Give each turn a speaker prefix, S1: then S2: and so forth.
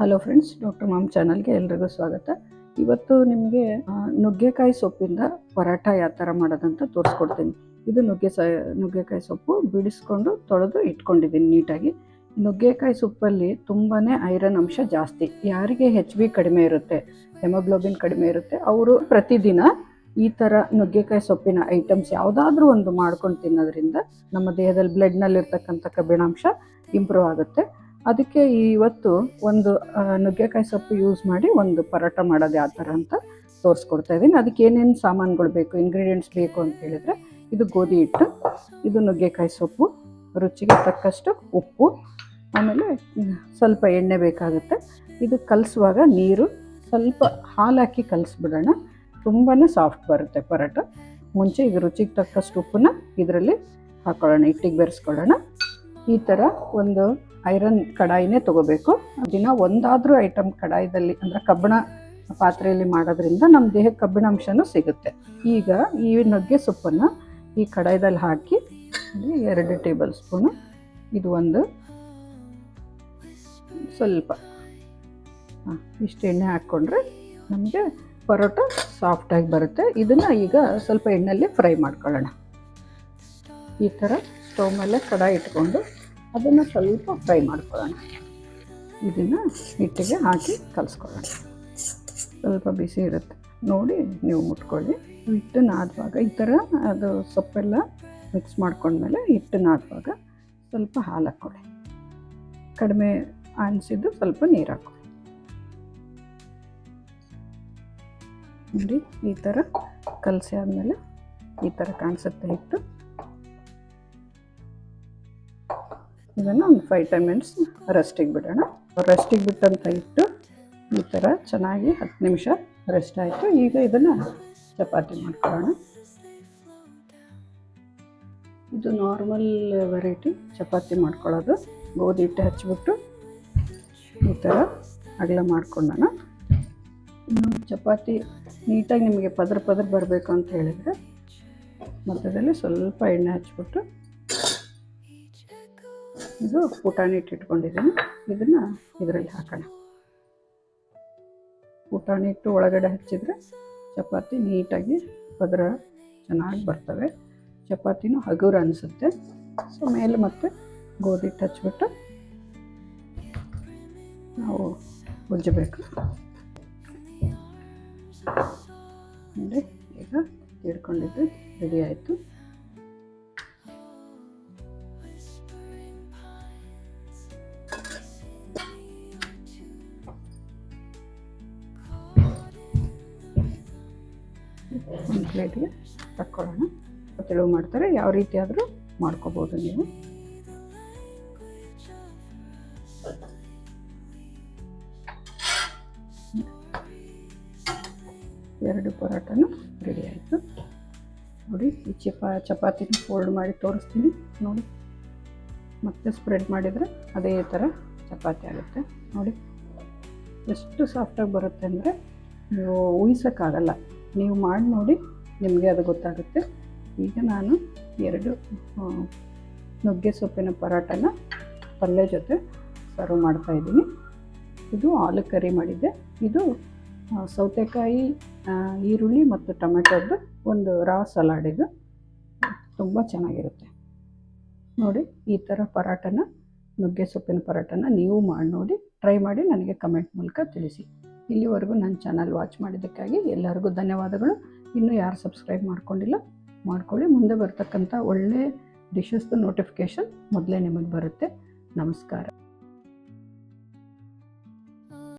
S1: Hello friends doctor ma'am ಚಾನಲ್ಗೆ ಎಲ್ರಿಗೂ ಸ್ವಾಗತ. ಇವತ್ತು ನಿಮಗೆ ನುಗ್ಗೆಕಾಯಿ ಸೊಪ್ಪಿಂದ ಪರಾಠ ಯಾವ ಥರ ಮಾಡೋದಂತ ತೋರಿಸ್ಕೊಡ್ತೀನಿ. ಇದು ನುಗ್ಗೆ ಸ, ನುಗ್ಗೆಕಾಯಿ ಸೊಪ್ಪು ಬಿಡಿಸ್ಕೊಂಡು ತೊಳೆದು ಇಟ್ಕೊಂಡಿದ್ದೀನಿ ನೀಟಾಗಿ. ನುಗ್ಗೆಕಾಯಿ ಸೊಪ್ಪಲ್ಲಿ ತುಂಬಾ ಐರನ್ ಅಂಶ ಜಾಸ್ತಿ. ಯಾರಿಗೆ ಹೆಚ್ ಬಿ ಕಡಿಮೆ ಇರುತ್ತೆ ಹೆಮೋಗ್ಲೋಬಿನ್ ಕಡಿಮೆ ಇರುತ್ತೆ, ಅವರು ಪ್ರತಿದಿನ ಈ ಥರ ನುಗ್ಗೆಕಾಯಿ ಸೊಪ್ಪಿನ ಐಟಮ್ಸ್ ಯಾವುದಾದ್ರೂ ಒಂದು ಮಾಡ್ಕೊಂಡು ತಿನ್ನೋದ್ರಿಂದ ನಮ್ಮ ದೇಹದಲ್ಲಿ ಬ್ಲಡ್ನಲ್ಲಿರ್ತಕ್ಕಂಥ ಕಬ್ಬಿಣಾಂಶ ಇಂಪ್ರೂವ್ ಆಗುತ್ತೆ. ಅದಕ್ಕೆ ಇವತ್ತು ಒಂದು ನುಗ್ಗೆಕಾಯಿ ಸೊಪ್ಪು ಯೂಸ್ ಮಾಡಿ ಒಂದು ಪರೋಟ ಮಾಡೋದು ಯಾವ ಥರ ಅಂತ ತೋರಿಸ್ಕೊಡ್ತಾ ಇದ್ದೀನಿ. ಅದಕ್ಕೆ ಏನೇನು ಸಾಮಾನುಗಳು ಬೇಕು ಇಂಗ್ರೀಡಿಯೆಂಟ್ಸ್ ಬೇಕು ಅಂತ ಹೇಳಿದರೆ ಇದು ಗೋಧಿ ಹಿಟ್ಟು, ಇದು ನುಗ್ಗೆಕಾಯಿ ಸೊಪ್ಪು, ರುಚಿಗೆ ತಕ್ಕಷ್ಟು ಉಪ್ಪು, ಆಮೇಲೆ ಸ್ವಲ್ಪ ಎಣ್ಣೆ ಬೇಕಾಗುತ್ತೆ. ಇದು ಕಲಿಸುವಾಗ ನೀರು, ಸ್ವಲ್ಪ ಹಾಲು ಹಾಕಿ ಕಲಿಸ್ಬಿಡೋಣ. ತುಂಬಾ ಸಾಫ್ಟ್ ಬರುತ್ತೆ ಪರೋಟ. ಮುಂಚೆ ಈಗ ರುಚಿಗೆ ತಕ್ಕಷ್ಟು ಉಪ್ಪನ್ನ ಇದರಲ್ಲಿ ಹಾಕೊಳ್ಳೋಣ, ಹಿಟ್ಟಿಗೆ ಬೆರೆಸ್ಕೊಳ್ಳೋಣ. ಈ ಥರ ಒಂದು ಐರನ್ ಕಡಾಯಿನೇ ತಗೋಬೇಕು. ದಿನ ಒಂದಾದರೂ ಐಟಮ್ ಕಡಾಯಿದಲ್ಲಿ ಅಂದರೆ ಕಬ್ಬಿಣ ಪಾತ್ರೆಯಲ್ಲಿ ಮಾಡೋದ್ರಿಂದ ನಮ್ಮ ದೇಹಕ್ಕೆ ಕಬ್ಬಿಣಾಂಶನೂ ಸಿಗುತ್ತೆ. ಈಗ ಈ ನುಗ್ಗೆ ಸೊಪ್ಪನ್ನು ಈ ಕಡಾಯಿದಲ್ಲಿ ಹಾಕಿ ಎರಡು ಟೇಬಲ್ ಸ್ಪೂನು, ಇದು ಒಂದು ಸ್ವಲ್ಪ. ಇಷ್ಟು ಎಣ್ಣೆ ಹಾಕ್ಕೊಂಡ್ರೆ ನಮಗೆ ಪರೋಟ ಸಾಫ್ಟಾಗಿ ಬರುತ್ತೆ. ಇದನ್ನು ಈಗ ಸ್ವಲ್ಪ ಎಣ್ಣೆಯಲ್ಲಿ ಫ್ರೈ ಮಾಡ್ಕೊಳ್ಳೋಣ. ಈ ಥರ ಸ್ಟವ್ ಮೇಲೆ ಕಡಾಯಿ ಇಟ್ಕೊಂಡು ಅದನ್ನು ಸ್ವಲ್ಪ ಫ್ರೈ ಮಾಡ್ಕೊಳ್ಳೋಣ. ಇದನ್ನು ಹಿಟ್ಟಿಗೆ ಹಾಕಿ ಕಲಿಸ್ಕೊಳ್ಳೋಣ. ಸ್ವಲ್ಪ ಬಿಸಿ ಇರುತ್ತೆ. ನೋಡಿ, ನೀವು ಮುಟ್ಕೊಳ್ಳಿ. ಹಿಟ್ಟು ನಾದುವಾಗ ಈ ಥರ ಅದು ಸೊಪ್ಪೆಲ್ಲ ಮಿಕ್ಸ್ ಮಾಡ್ಕೊಂಡ್ಮೇಲೆ ಹಿಟ್ಟು ನಾದುವಾಗ ಸ್ವಲ್ಪ ಹಾಲು ಹಾಕ್ಕೊಳ್ಳಿ. ಕಡಿಮೆ ಅನಿಸಿದ್ದು ಸ್ವಲ್ಪ ನೀರು ಹಾಕ್ಕೊಳ್ಳಿ. ನೋಡಿ, ಈ ಥರ ಕಲಸಿ ಆದಮೇಲೆ ಈ ಥರ ಕಾಣಿಸುತ್ತೆ ಹಿಟ್ಟು. ಇದನ್ನು ಒಂದು ಫೈವ್ ಟೆನ್ ಮಿನಿಟ್ಸ್ ರೆಸ್ಟಿಗೆ ಬಿಡೋಣ. ರೆಸ್ಟಿಗೆ ಬಿಟ್ಟಂತ ಇಟ್ಟು ಈ ಥರ ಚೆನ್ನಾಗಿ ಹತ್ತು ನಿಮಿಷ ರೆಸ್ಟ್ ಆಯಿತು. ಈಗ ಇದನ್ನು ಚಪಾತಿ ಮಾಡ್ಕೊಳ್ಳೋಣ. ಇದು ನಾರ್ಮಲ್ ವೆರೈಟಿ ಚಪಾತಿ ಮಾಡ್ಕೊಳ್ಳೋದು. ಗೋಧಿ ಹಿಟ್ಟು ಹಚ್ಚಿಬಿಟ್ಟು ಈ ಥರ ಅಗಲ ಮಾಡ್ಕೊಂಡೋಣ. ಚಪಾತಿ ನೀಟಾಗಿ ನಿಮಗೆ ಪದ್ರ ಪದ್ರ ಬರಬೇಕು ಅಂತ ಹೇಳಿದರೆ ಮಧ್ಯದಲ್ಲಿ ಸ್ವಲ್ಪ ಎಣ್ಣೆ ಹಚ್ಬಿಟ್ಟು ಇದು ಪುಟಾಣಿ ಹಿಟ್ಟು ಇಟ್ಕೊಂಡಿದ್ದೀನಿ ಇದನ್ನು ಇದರಲ್ಲಿ ಹಾಕೋಣ. ಪುಟಾಣಿ ಹಿಟ್ಟು ಒಳಗಡೆ ಹಚ್ಚಿದರೆ ಚಪಾತಿ ನೀಟಾಗಿ ಪದರ ಚೆನ್ನಾಗಿ ಬರ್ತವೆ. ಚಪಾತಿನೂ ಹಗುರ ಅನಿಸುತ್ತೆ. ಸೊ, ಮೇಲೆ ಮತ್ತೆ ಗೋಧಿ ಹಿಟ್ಟು ಹಚ್ಬಿಟ್ಟು ನಾವು ಉಜ್ಜಬೇಕು. ನೋಡಿ, ಈಗ ಇಟ್ಕೊಂಡಿದ್ದು ರೆಡಿ ಆಯಿತು. ಒಂದು ಪ್ಲೇಟಿಗೆ ತಕ್ಕೊಳ್ಳೋಣ. ತೆಳುವು ಮಾಡ್ತಾರೆ, ಯಾವ ರೀತಿ ಆದರೂ ಮಾಡ್ಕೋಬೋದು ನೀವು. ಎರಡು ಪರೋಟನೂ ರೆಡಿ ಆಯಿತು. ನೋಡಿ, ಈ ಚಪಾ, ಚಪಾತಿನ ಫೋಲ್ಡ್ ಮಾಡಿ ತೋರಿಸ್ತೀನಿ. ನೋಡಿ, ಮತ್ತೆ ಸ್ಪ್ರೆಡ್ ಮಾಡಿದರೆ ಅದೇ ಥರ ಚಪಾತಿ ಆಗುತ್ತೆ. ನೋಡಿ, ಎಷ್ಟು ಸಾಫ್ಟಾಗಿ ಬರುತ್ತೆ ಅಂದರೆ ನೀವು ಊಹಿಸೋಕ್ಕಾಗಲ್ಲ. ನೀವು ಮಾಡಿ ನೋಡಿ, ನಿಮಗೆ ಅದು ಗೊತ್ತಾಗುತ್ತೆ. ಈಗ ನಾನು ಎರಡು ನುಗ್ಗೆ ಸೊಪ್ಪಿನ ಪರೋಟನ ಪಲ್ಯ ಜೊತೆ ಸರ್ವ್ ಮಾಡ್ತಾಯಿದ್ದೀನಿ ಇದು ಆಲು ಕರಿ ಮಾಡಿದ್ದೆ. ಇದು ಸೌತೆಕಾಯಿ ಈರುಳ್ಳಿ ಮತ್ತು ಟೊಮೆಟೊದ್ದು ಒಂದು ರಾ ಸಲಾಡ್ ಇದು ತುಂಬ ಚೆನ್ನಾಗಿರುತ್ತೆ. ನೋಡಿ, ಈ ಥರ ಪರಾಟನ, ನುಗ್ಗೆ ಸೊಪ್ಪಿನ ಪರಾಟನ ನೀವು ಮಾಡಿ ನೋಡಿ, ಟ್ರೈ ಮಾಡಿ ನನಗೆ ಕಮೆಂಟ್ ಮೂಲಕ ತಿಳಿಸಿ. ಇಲ್ಲಿವರೆಗೂ ನನ್ನ ಚಾನಲ್ ವಾಚ್ ಮಾಡಿದ್ದಕ್ಕಾಗಿ ಎಲ್ಲರಿಗೂ ಧನ್ಯವಾದಗಳು. ಇನ್ನೂ ಯಾರು ಸಬ್ಸ್ಕ್ರೈಬ್ ಮಾಡ್ಕೊಂಡಿಲ್ಲ, ಮಾಡ್ಕೊಳ್ಳಿ. ಮುಂದೆ ಬರ್ತಕ್ಕಂಥ ಒಳ್ಳೆ ಡಿಶಸ್ದು ನೋಟಿಫಿಕೇಷನ್ ಮೊದಲೇ ನಿಮಗೆ ಬರುತ್ತೆ. ನಮಸ್ಕಾರ.